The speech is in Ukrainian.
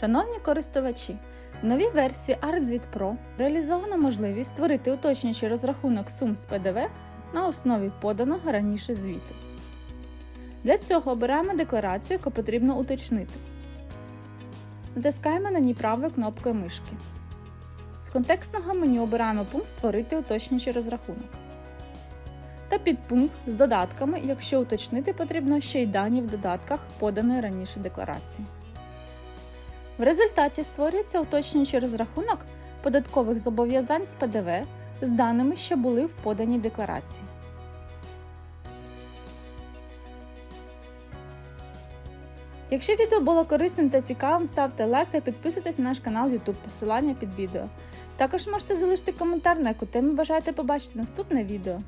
Шановні користувачі, в новій версії ArtZvit Pro реалізована можливість створити уточнюючий розрахунок сум з ПДВ на основі поданого раніше звіту. Для цього обираємо декларацію, яку потрібно уточнити. Натискаємо на ній правою кнопкою мишки. З контекстного меню обираємо пункт Створити уточнюючий розрахунок. Та підпункт з додатками, якщо уточнити потрібно ще й дані в додатках поданої раніше декларації. В результаті створюється уточнюючий розрахунок податкових зобов'язань з ПДВ з даними, що були в поданій декларації. Якщо відео було корисним та цікавим, ставте лайк та підписуйтесь на наш канал YouTube, посилання під відео. Також можете залишити коментар, на яку тему бажаєте побачити наступне відео.